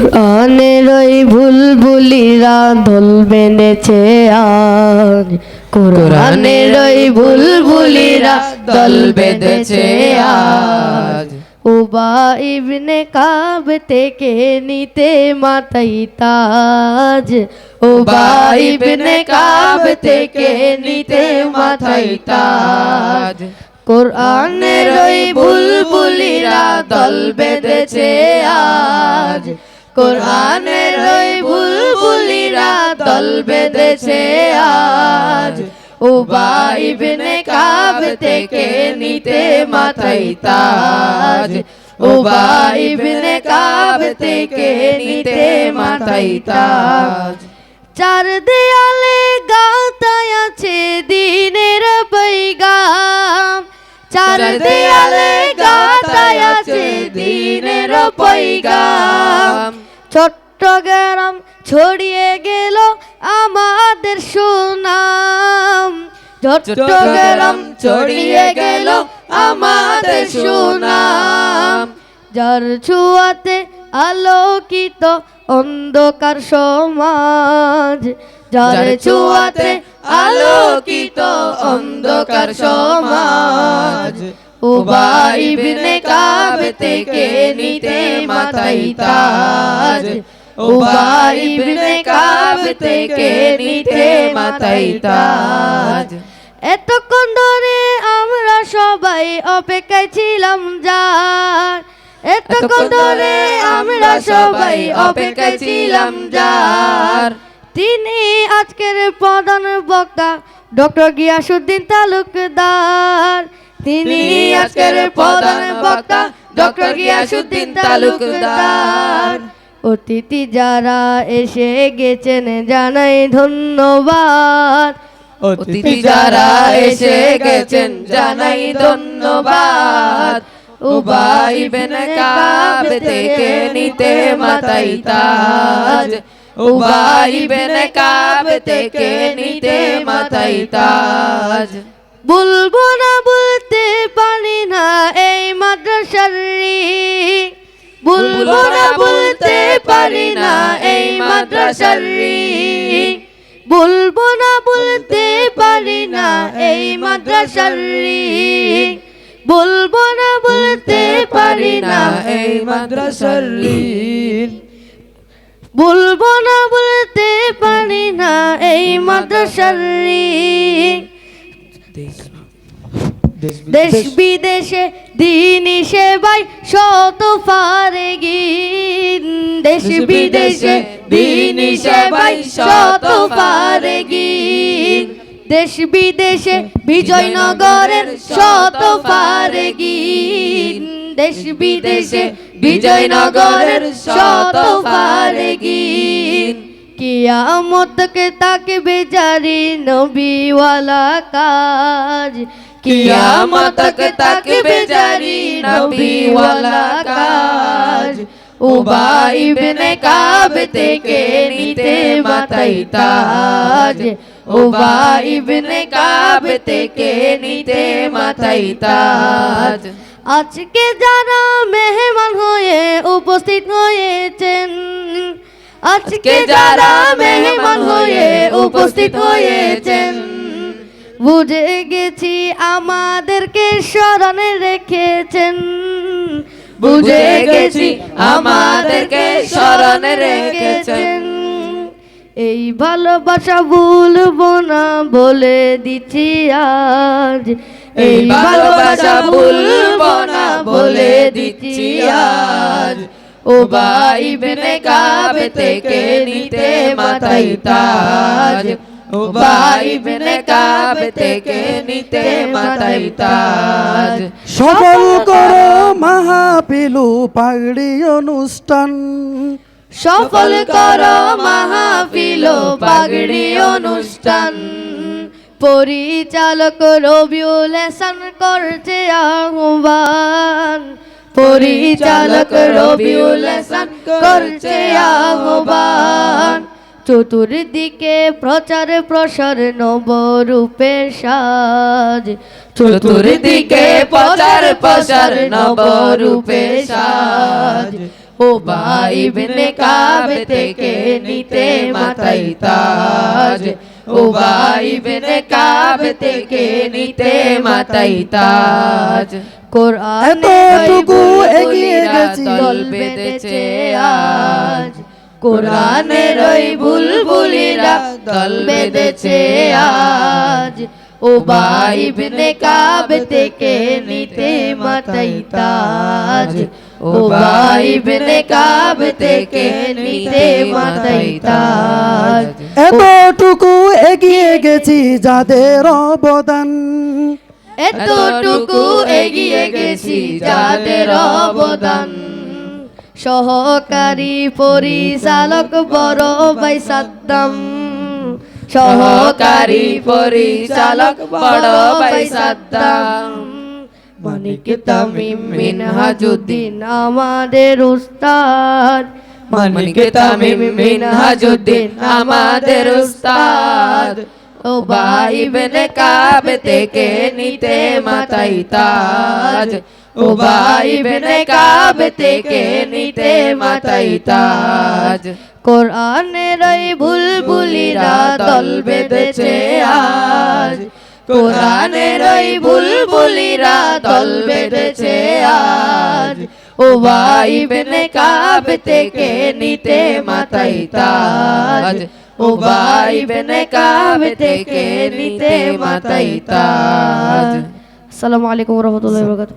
কোরআনের ওই বুলবুলিরা দোল বেঁধেছে আজ। কোরআনের ওই বুলবুলিরা দল বেঁধেছে আজ। উবা ইবনে কাব থেকে নিতে মাতাই তাজ। উবা ইবনে কাব থেকে নিতে মাথাই তাজ। কোরআনের ওই বুলবুলিরা দল বেঁধেছে আজ। কোরআনের ওই বুলবুলিরা দল বেঁধেছে আজ। উবা ইবনে কাব থেকে নিতে মাথাই তাজ। উবা ইবনে কাব থেকে নিতে মাথাই তাজ। চার দেয়ালে গাতায় আছে দিনের পৈগাম। চার দেয়ালে গাতায় আছে দিনের পৈগাম। চট্টগ্রাম ছড়িয়ে গেল আমাদের সুনাম। চট্টগ্রাম ছড়িয়ে গেল আমাদের সুনাম। যার ছুয়াতে আলোকিত অন্ধকার সমাজ যার ছুয়াতে আলোকিত অন্ধকার সমাজ। উবাই বিনে কাব থেকে নিতে মাথাই তাজ। উবাই বিনে কাব থেকে নিতে মাথাই তাজ। এতক্ষণ ধরে আমরা সবাই অপেক্ষায় ছিলাম যার। এতক্ষণ ধরে আমরা সবাই অপেক্ষায় ছিলাম যার। তিনি আজকের প্রধান বক্তা ডক্টর গিয়াসুদ্দিন তালুকদার। তিনি আজকের প্রধান বক্তা ডক্টর গিয়াসুদ্দিন তালুকদার। অতিথি যারা এসে গেছেন জানাই ধন্যবাদ। অতিথি যারা এসে গেছেন জানাই ধন্যবাদ। উবাই বেন কাব থেকে নিতে মাতাই তাজ। উবাই বেন কাব থেকে নিতে মাতাই তাজ। বলব না বলতে পারি না এই মাদ্রাসার। বলব না বলতে পারি না এই মাদ্রাসার। বলব না বলতে পারি না এই মাদ্রাসার। বলব না বলতে পারি না এই মাদ্রাসার বলব না বলতে পারি না এই মাদ্রাসার। দেশ বিদেশে দিনী সেবাই শত ফারে গিন। দেশ বিদেশে দিনী সেবাই শত ফারে গিন। দেশ বিদেশে বিজয়নগরের শত ফারে গিন। দেশ বিদেশে বিজয়নগরের শত ফারে গিন কিয়ামতকে তাকে বেজারি নবীওয়ালা কাজ? কিয়ামত তক তক বেজারি নবীওয়ালা কাজ? উবাই ইবনে কাব থেকে নিতে মাথাই তাজ। উবাই ইবনে কাব থেকে নিতে মাথাই তাজ। আজকে যারা মেহমান হয়ে উপস্থিত হয়েছেন আজকে যারা মেহমান হয়ে উপস্থিত হয়েছেন বুঝে গেছি আমাদেরকে স্মরণে রেখেছেন। বুঝে গেছি আমাদেরকে স্মরণে রেখেছেন। এই ভালোবাসা ভুলবো না বলে দিচ্ছি আজ। এই ভালোবাসা ভুলবো না বলে দিচ্ছি উবাই ইবনে কাব থেকে নিতে মাথাই তাজ। উবাই ইবনে কাব থেকে নিতে মাথাই তাজ। সফল করো মাহাপিলু পাগড়ি অনুষ্ঠান। সফল কর মাহফিল ও পাগড়ি অনুষ্ঠান। পরিচালক রবিউল হাসান করছে আহ্বান। পরিচালক রবিউল হাসান করছে আহ্বান। চতুর্দিকে প্রচার প্রসার নবরূপের সাজ। চতুর্দিকে প্রচার প্রসার নবরূপে সাজ। উবাই ইবনে কাব থেকে নিতে মাথায় তাজ। উবাই ইবনে কাব থেকে নিতে মাথায় তাজ। কোরআনে এতটুকু এগিয়ে গেছি। দল বেঁধেছে আজ। কোরআনের ওই বুলবুলিরা দল বেঁধেছে আজ। উবাই ইবনে কাব থেকে নিতে মাথায় তাজ। উবাই ইবনে কাব থেকে নিতে মাথায় তাজ। এতটুকু এগিয়ে গেছি যাদের অবদান। এতটুকু এগিয়ে গেছি যাদের অবদান। সহকারী পরিচালক বড় ভাই সাদ্দাম। সহকারী পরিচালক বড় ভাই সাদ্দাম। মানিক তামিম মিনহাজুদ্দিন আমাদের উস্তাদ। মানিক তামিম মিনহাজুদ্দিন আমাদের উস্তাদ। ও ভাই ইবনে কাব থেকে নিতে মাথায় তাজ? ও ভাই ইবনে কাব থেকে নিতে মাথায় তাজ? কোরআনের ওই বুলবুলিরা দল বেঁধেছে আজ। কোরআনের ওই বুলবুলিরা দল বেঁধেছে আজ। ও ভাই ইবনে কাব থেকে নিতে মাথায় তাজ? ও ভাই ইবনে কাব থেকে নিতে মাথায় তাজ। আসসালামু আলাইকুম রহমতুল্লাহ বরকাত